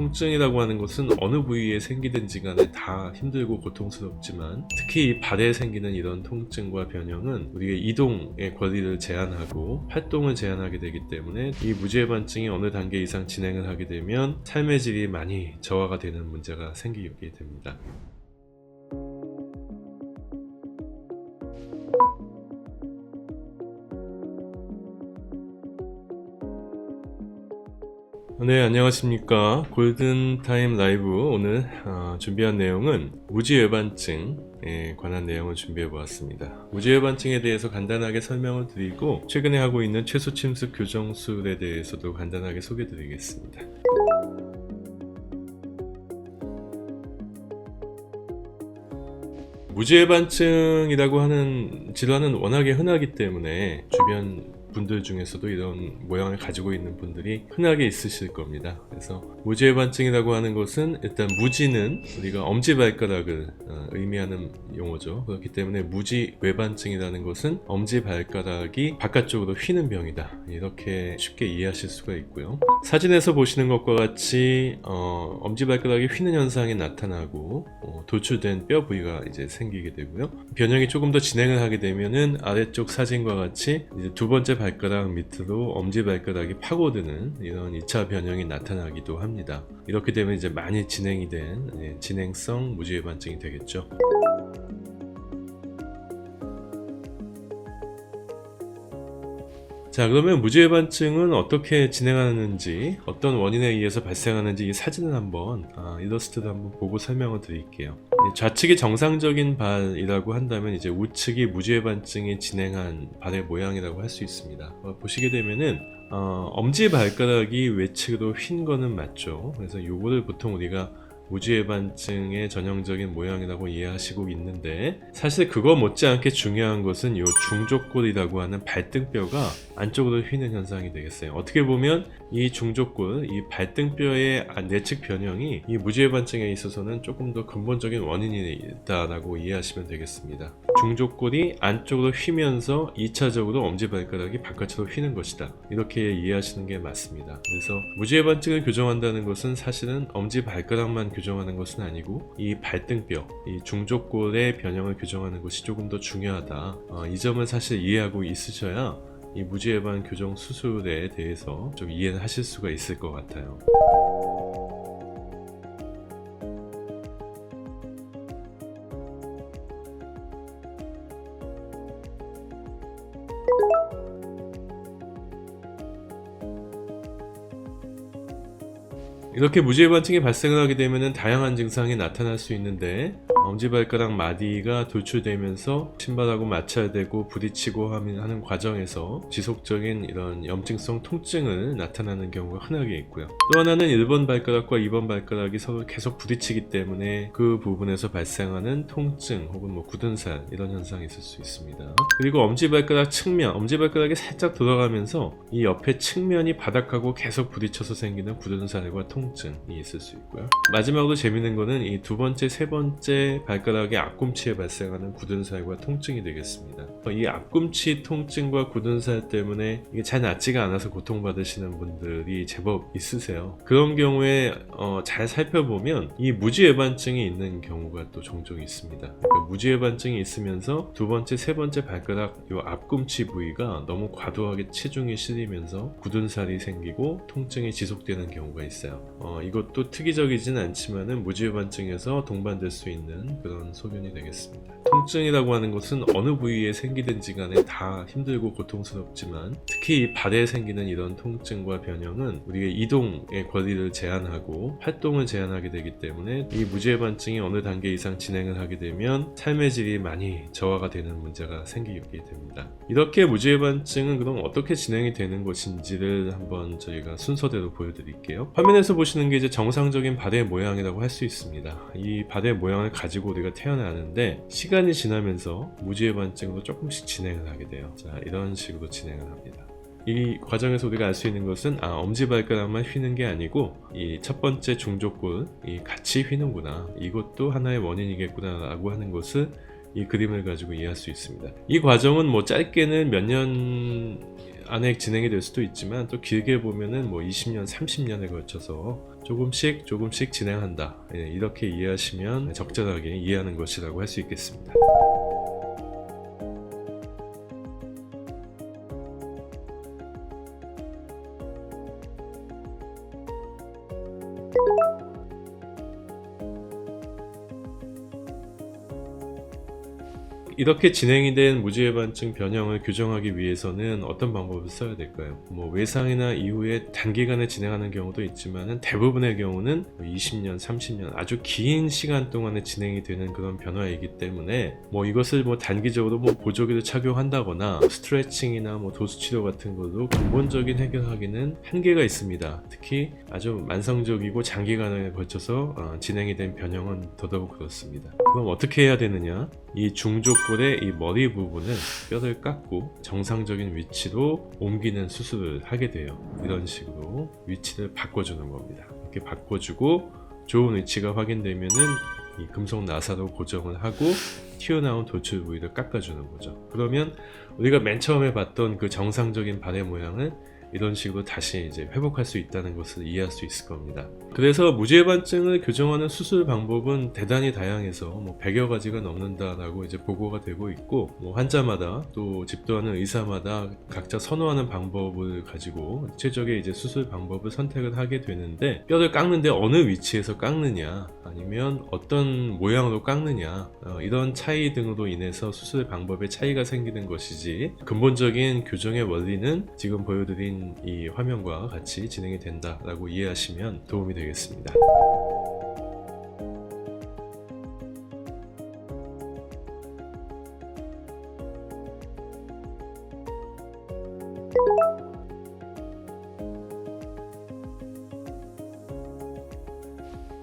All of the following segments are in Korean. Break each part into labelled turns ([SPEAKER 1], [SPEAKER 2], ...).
[SPEAKER 1] 통증이라고 하는 것은 어느 부위에 생기든지 간에 다 힘들고 고통스럽지만 특히 이 발에 생기는 이런 통증과 변형은 우리의 이동의 권리를 제한하고 활동을 제한하게 되기 때문에 이 무지해반증이 어느 단계 이상 진행을 하게 되면 삶의 질이 많이 저하가 되는 문제가 생기게 됩니다. 네, 안녕하십니까. 골든타임 라이브 오늘 어, 준비한 내용은 무지외반증에 관한 내용을 준비해 보았습니다. 무지외반증에 대해서 간단하게 설명을 드리고 최근에 하고 있는 최소 침습 교정술에 대해서도 간단하게 소개 드리겠습니다. 무지외반증이라고 하는 질환은 워낙에 흔하기 때문에 주변 분들 중에서도 이런 모양을 가지고 있는 분들이 흔하게 있으실 겁니다. 그래서 무지외반증이라고 하는 것은 일단 무지는 우리가 엄지발가락을 어, 의미하는 용어죠. 그렇기 때문에 무지 외반증이라는 것은 엄지발가락이 바깥쪽으로 휘는 병이다. 이렇게 쉽게 이해하실 수가 있고요. 사진에서 보시는 것과 같이 어, 엄지발가락이 휘는 현상이 나타나고 어, 도출된 뼈 부위가 이제 생기게 되고요. 변형이 조금 더 진행을 하게 되면은 아래쪽 사진과 같이 두 번째 발가락 밑으로 엄지 발가락이 파고드는 이런 2차 변형이 나타나기도 합니다. 이렇게 되면 이제 많이 진행이 된 예, 진행성 무지외반증이 되겠죠. 자 그러면 무지외반증은 어떻게 진행하는지 어떤 원인에 의해서 발생하는지 이 사진을 한번 아, 일러스트를 한번 보고 설명을 드릴게요. 이 좌측이 정상적인 발이라고 한다면 이제 우측이 무지외반증이 진행한 발의 모양이라고 할 수 있습니다. 어, 보시게 되면은 어, 엄지 발가락이 외측으로 휜 거는 맞죠? 그래서 요거를 보통 우리가 무지외반증의 전형적인 모양이라고 이해하시고 있는데 사실 그거 못지않게 중요한 것은 이 중족골이라고 하는 발등뼈가 안쪽으로 휘는 현상이 되겠어요. 어떻게 보면 이 중족골, 이 발등뼈의 내측 변형이 이 무지외반증에 있어서는 조금 더 근본적인 원인이 있다라고 이해하시면 되겠습니다. 중족골이 안쪽으로 휘면서 2차적으로 엄지발가락이 바깥으로 휘는 것이다. 이렇게 이해하시는 게 맞습니다. 그래서 무지외반증을 교정한다는 것은 사실은 엄지발가락만 교정하는 것은 아니고 이 발등뼈, 이 중족골의 변형을 교정하는 것이 조금 더 중요하다. 어, 이 점을 사실 이해하고 있으셔야 이 무지외반 교정 수술에 대해서 좀 이해를 하실 수가 있을 것 같아요. 이렇게 무지외반증이 발생을 하게 되면 다양한 증상이 나타날 수 있는데 엄지발가락 마디가 돌출되면서 신발하고 맞춰야 되고 부딪히고 하는 과정에서 지속적인 이런 염증성 통증을 나타나는 경우가 흔하게 있고요. 또 하나는 1번 발가락과 2번 발가락이 서로 계속 부딪히기 때문에 그 부분에서 발생하는 통증 혹은 뭐 굳은 살 이런 현상이 있을 수 있습니다. 그리고 엄지발가락 측면, 엄지발가락이 살짝 돌아가면서 이 옆에 측면이 바닥하고 계속 부딪혀서 생기는 굳은 살과 통증이 있을 수 있고요. 마지막으로 재밌는 거는 이 두 번째, 세 번째 발가락의 앞꿈치에 발생하는 굳은 살과 통증이 되겠습니다. 이 앞꿈치 통증과 굳은 살 때문에 이게 잘 낫지가 않아서 고통받으시는 분들이 제법 있으세요. 그런 경우에 어, 잘 살펴보면 이 무지외반증이 있는 경우가 또 종종 있습니다. 그러니까 무지외반증이 있으면서 두 번째, 세 번째 발가락 이 앞꿈치 부위가 너무 과도하게 체중이 실리면서 굳은 살이 생기고 통증이 지속되는 경우가 있어요. 어, 이것도 특이적이진 않지만은 무지외반증에서 동반될 수 있는 그런 소견이 되겠습니다. 통증이라고 하는 것은 어느 부위에 생기든지 간에 다 힘들고 고통스럽지만 특히 이 발에 생기는 이런 통증과 변형은 우리의 이동의 권리를 제한하고 활동을 제한하게 되기 때문에 이 무지외반증이 어느 단계 이상 진행을 하게 되면 삶의 질이 많이 저하가 되는 문제가 생기게 됩니다. 이렇게 무지외반증은 그럼 어떻게 진행이 되는 것인지를 한번 저희가 순서대로 보여드릴게요. 화면에서 보시는 게 이제 정상적인 발의 모양이라고 할 수 있습니다. 이 발의 모양을 가지 고 우리가 태어나는데 시간이 지나면서 무지외반증으로 조금씩 진행을 하게 돼요. 자, 이런 식으로 진행을 합니다. 이 과정에서 우리가 알 수 있는 것은 아 엄지발가락만 휘는 게 아니고 이 첫 번째 중족골 이 같이 휘는구나 이것도 하나의 원인이겠구나라고 하는 것을 이 그림을 가지고 이해할 수 있습니다. 이 과정은 뭐 짧게는 몇 년 안에 진행이 될 수도 있지만 또 길게 보면은 뭐 20년, 30년에 걸쳐서 좀 조금씩 조금씩 진행한다. 예, 이렇게 이해하시면 적절하게 이해하는 것이라고 할 수 있겠습니다. 이렇게 진행이 된 무지해반증 변형을 규정하기 위해서는 어떤 방법을 써야 될까요? 뭐 외상이나 이후에 단기간에 진행하는 경우도 있지만 대부분의 경우는 20년, 30년 아주 긴 시간 동안에 진행이 되는 그런 변화이기 때문에 뭐 이것을 뭐 단기적으로 뭐 보조기를 착용한다거나 스트레칭이나 뭐 도수치료 같은 걸로 근본적인 해결하기는 한계가 있습니다. 특히 아주 만성적이고 장기간에 걸쳐서 어, 진행이 된 변형은 더더욱 그렇습니다. 그럼 어떻게 해야 되느냐? 이 중족 골의 이 머리 부분은 뼈를 깎고 정상적인 위치로 옮기는 수술을 하게 돼요. 이런 식으로 위치를 바꿔주는 겁니다. 이렇게 바꿔주고 좋은 위치가 확인되면은 이 금속 나사로 고정을 하고 튀어나온 돌출 부위를 깎아주는 거죠. 그러면 우리가 맨 처음에 봤던 그 정상적인 발의 모양을 이런 식으로 다시 이제 회복할 수 있다는 것을 이해할 수 있을 겁니다. 그래서 무지해반증을 교정하는 수술 방법은 대단히 다양해서 뭐 100여 가지가 넘는다라고 이제 보고가 되고 있고 뭐 환자마다 또 집도하는 의사마다 각자 선호하는 방법을 가지고 최적의 이제 수술 방법을 선택을 하게 되는데 뼈를 깎는데 어느 위치에서 깎느냐 아니면 어떤 모양으로 깎느냐 어, 이런 차이 등으로 인해서 수술 방법에 차이가 생기는 것이지 근본적인 교정의 원리는 지금 보여드린 이 화면과 같이 진행이 된다라고 이해하시면 도움이 되겠습니다.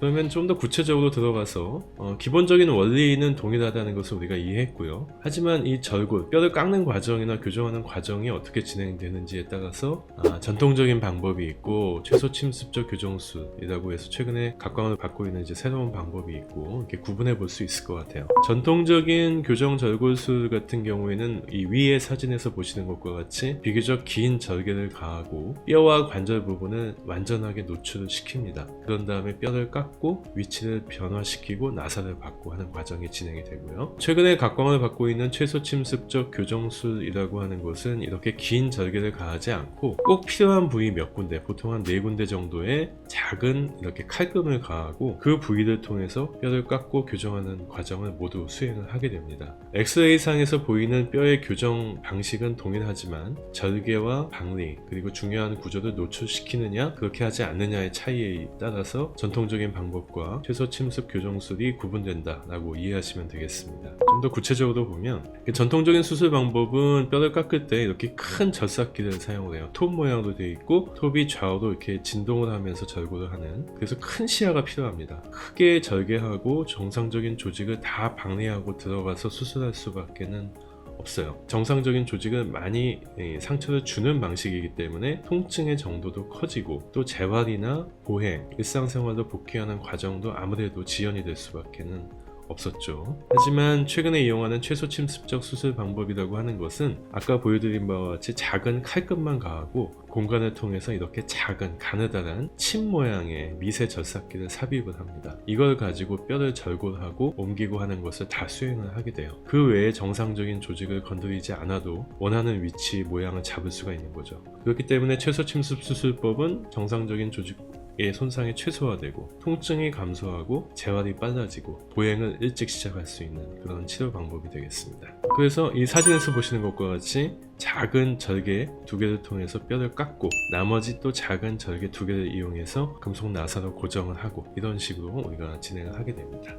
[SPEAKER 1] 그러면 좀 더 구체적으로 들어가서 어, 기본적인 원리는 동일하다는 것을 우리가 이해했고요. 하지만 이 절골, 뼈를 깎는 과정이나 교정하는 과정이 어떻게 진행되는지에 따라서 아, 전통적인 방법이 있고 최소 침습적 교정술이라고 해서 최근에 각광을 받고 있는 이제 새로운 방법이 있고 이렇게 구분해 볼 수 있을 것 같아요. 전통적인 교정 절골술 같은 경우에는 이 위의 사진에서 보시는 것과 같이 비교적 긴 절개를 가하고 뼈와 관절 부분을 완전하게 노출을 시킵니다. 그런 다음에 뼈를 깎고 위치를 변화시키고 나사를 받고 하는 과정이 진행이 되고요. 최근에 각광을 받고 있는 최소 침습적 교정술이라고 하는 것은 이렇게 긴 절개를 가하지 않고 꼭 필요한 부위 몇 군데, 보통 한 네 군데 정도의 작은 이렇게 칼금을 가하고 그 부위를 통해서 뼈를 깎고 교정하는 과정을 모두 수행을 하게 됩니다. 엑스레이상에서 보이는 뼈의 교정 방식은 동일하지만 절개와 방리 그리고 중요한 구조를 노출시키느냐 그렇게 하지 않느냐의 차이에 따라서 전통적인 방법과 최소 침습 교정술이 구분된다 라고 이해하시면 되겠습니다. 좀 더 구체적으로 보면 전통적인 수술 방법은 뼈를 깎을 때 이렇게 큰 절삭기를 사용을 해요. 톱 모양으로 되어 있고 톱이 좌우로 이렇게 진동을 하면서 절골을 하는 그래서 큰 시야가 필요합니다. 크게 절개하고 정상적인 조직을 다 방리하고 들어가서 수술할 수밖에는 없어요. 정상적인 조직은 많이 예, 상처를 주는 방식이기 때문에 통증의 정도도 커지고 또 재활이나 보행, 일상생활로 복귀하는 과정도 아무래도 지연이 될 수밖에는 없었죠. 하지만 최근에 이용하는 최소 침습적 수술 방법이라고 하는 것은 아까 보여드린 바와 같이 작은 칼끝만 가하고 공간을 통해서 이렇게 작은 가느다란 침 모양의 미세 절삭기를 삽입을 합니다. 이걸 가지고 뼈를 절골하고 옮기고 하는 것을 다 수행을 하게 돼요. 그 외에 정상적인 조직을 건드리지 않아도 원하는 위치 모양을 잡을 수가 있는 거죠. 그렇기 때문에 최소 침습 수술법은 정상적인 조직 의 손상이 최소화되고 통증이 감소하고 재활이 빨라지고 보행을 일찍 시작할 수 있는 그런 치료 방법이 되겠습니다. 그래서 이 사진에서 보시는 것과 같이 작은 절개 두 개를 통해서 뼈를 깎고 나머지 또 작은 절개 두 개를 이용해서 금속 나사로 고정을 하고 이런 식으로 우리가 진행을 하게 됩니다.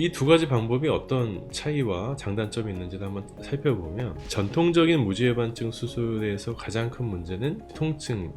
[SPEAKER 1] 이 두 가지 방법이 어떤 차이와 장단점이 있는지를 한번 살펴보면 전통적인 무지해반증 수술에서 가장 큰 문제는 통증이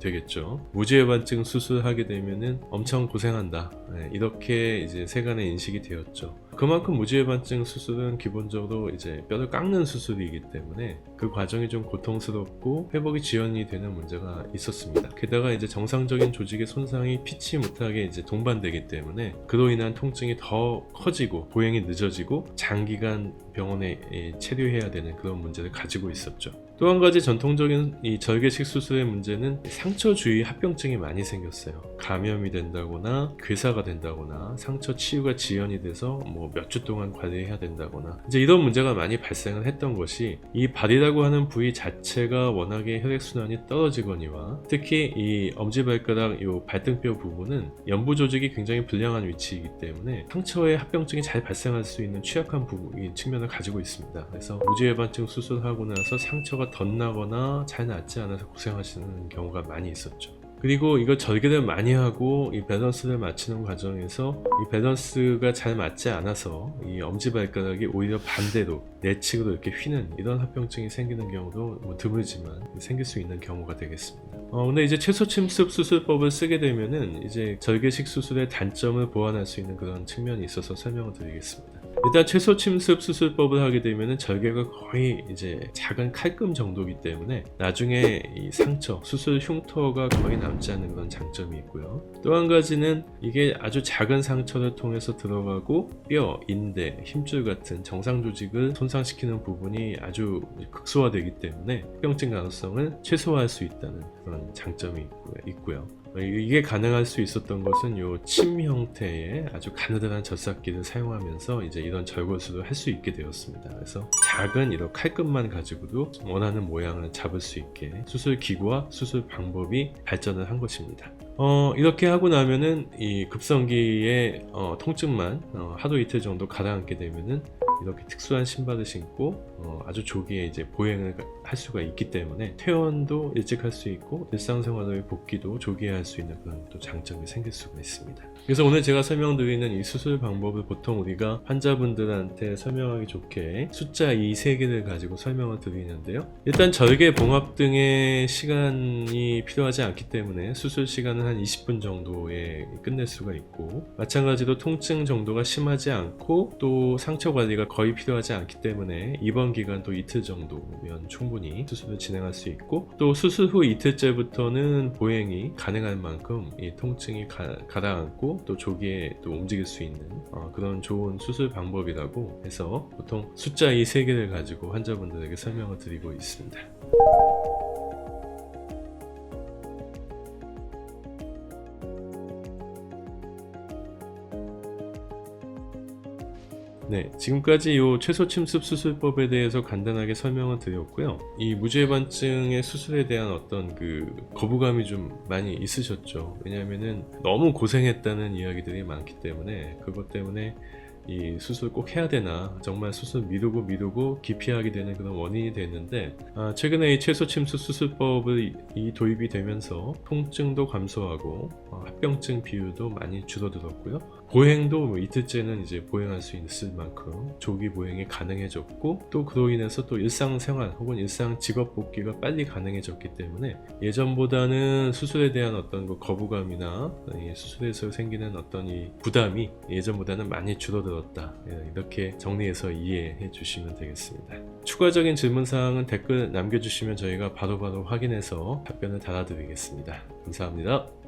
[SPEAKER 1] 되겠죠. 무지해반증 수술하게 되면은 엄청 고생한다. 네, 이렇게 이제 세간의 인식이 되었죠. 그만큼 무지해반증 수술은 기본적으로 이제 뼈를 깎는 수술이기 때문에 그 과정이 좀 고통스럽고 회복이 지연이 되는 문제가 있었습니다. 게다가 이제 정상적인 조직의 손상이 피치 못하게 이제 동반되기 때문에 그로 인한 통증이 더 커지고 보행이 늦어지고 장기간 병원에 예, 체류해야 되는 그런 문제를 가지고 있었죠. 또 한 가지 전통적인 이 절개식 수술의 문제는 상처 주위 합병증이 많이 생겼어요. 감염이 된다거나 괴사가 된다거나 상처 치유가 지연이 돼서 뭐 몇 주 동안 관리해야 된다거나 이제 이런 문제가 많이 발생을 했던 것이 이 발이라고 하는 부위 자체가 워낙에 혈액 순환이 떨어지거니와 특히 이 엄지발가락 요 발등뼈 부분은 연부 조직이 굉장히 불량한 위치이기 때문에 상처의 합병증이 잘 발생할 수 있는 취약한 부분 측면을 가지고 있습니다. 그래서 무지해반증 수술하고 나서 상처가 덧나거나 잘 낫지 않아서 고생하시는 경우가 많이 있었죠. 그리고 이거 절개를 많이 하고 이 밸런스를 맞추는 과정에서 이 밸런스가 잘 맞지 않아서 이 엄지발가락이 오히려 반대로 내측으로 이렇게 휘는 이런 합병증이 생기는 경우도 뭐 드물지만 생길 수 있는 경우가 되겠습니다. 어, 근데 이제 최소 침습 수술법을 쓰게 되면은 이제 절개식 수술의 단점을 보완할 수 있는 그런 측면이 있어서 설명을 드리겠습니다. 일단 최소 침습 수술법을 하게 되면은 절개가 거의 이제 작은 칼금 정도이기 때문에 나중에 이 상처, 수술 흉터가 거의 남지 않는 그런 장점이 있고요. 또 한 가지는 이게 아주 작은 상처를 통해서 들어가고 뼈, 인대, 힘줄 같은 정상 조직을 손상시키는 부분이 아주 극소화되기 때문에 합병증 가능성을 최소화할 수 있다는 그런 장점이 있고요. 어, 이게 가능할 수 있었던 것은 요침 형태의 아주 가느다란 젖삭기를 사용하면서 이제 이런 절골수를 할수 있게 되었습니다. 그래서 작은 이런 칼끝만 가지고도 원하는 모양을 잡을 수 있게 수술 기구와 수술 방법이 발전을 한 것입니다. 어, 이렇게 하고 나면은 이 급성기의 어, 통증만 어, 하루 이틀 정도 가라앉게 되면은 이렇게 특수한 신발을 신고 어, 아주 조기에 이제 보행을 할 수가 있기 때문에 퇴원도 일찍 할 수 있고 일상생활의 복귀도 조기에 할 수 있는 그런 또 장점이 생길 수가 있습니다. 그래서 오늘 제가 설명드리는 이 수술 방법을 보통 우리가 환자분들한테 설명하기 좋게 숫자 이 세 개를 가지고 설명을 드리는데요. 일단 절개 봉합 등의 시간이 필요하지 않기 때문에 수술 시간은 한 20분 정도에 끝낼 수가 있고 마찬가지로 통증 정도가 심하지 않고 또 상처 관리가 거의 필요하지 않기 때문에 입원 기간도 이틀 정도면 충분히 수술을 진행할 수 있고 또 수술 후 이틀째부터는 보행이 가능할 만큼 이 통증이 가, 가라앉고 또 조기에 또 움직일 수 있는 어, 그런 좋은 수술 방법이라고 해서 보통 숫자 이 세 개를 가지고 환자분들에게 설명을 드리고 있습니다. 네, 지금까지 이 최소 침습 수술법에 대해서 간단하게 설명을 드렸고요. 이 무죄반증의 수술에 대한 어떤 그 거부감이 좀 많이 있으셨죠. 왜냐하면은 너무 고생했다는 이야기들이 많기 때문에 그것 때문에 이 수술 꼭 해야 되나 정말 수술 미루고 미루고 기피하게 되는 그런 원인이 됐는데 아, 최근에 이 최소 침수 수술법을 이 도입이 되면서 통증도 감소하고 어, 합병증 비율도 많이 줄어들었고요 보행도 뭐 이틀째는 이제 보행할 수 있을 만큼 조기 보행이 가능해졌고 또 그로 인해서 또 일상생활 혹은 일상 직업 복귀가 빨리 가능해졌기 때문에 예전보다는 수술에 대한 어떤 그 거부감이나 이 수술에서 생기는 어떤 이 부담이 예전보다는 많이 줄어들었다 예, 이렇게 정리해서 이해해 주시면 되겠습니다. 추가적인 질문 사항은 댓글 남겨주시면 저희가 바로바로 확인해서 답변을 달아드리겠습니다. 감사합니다.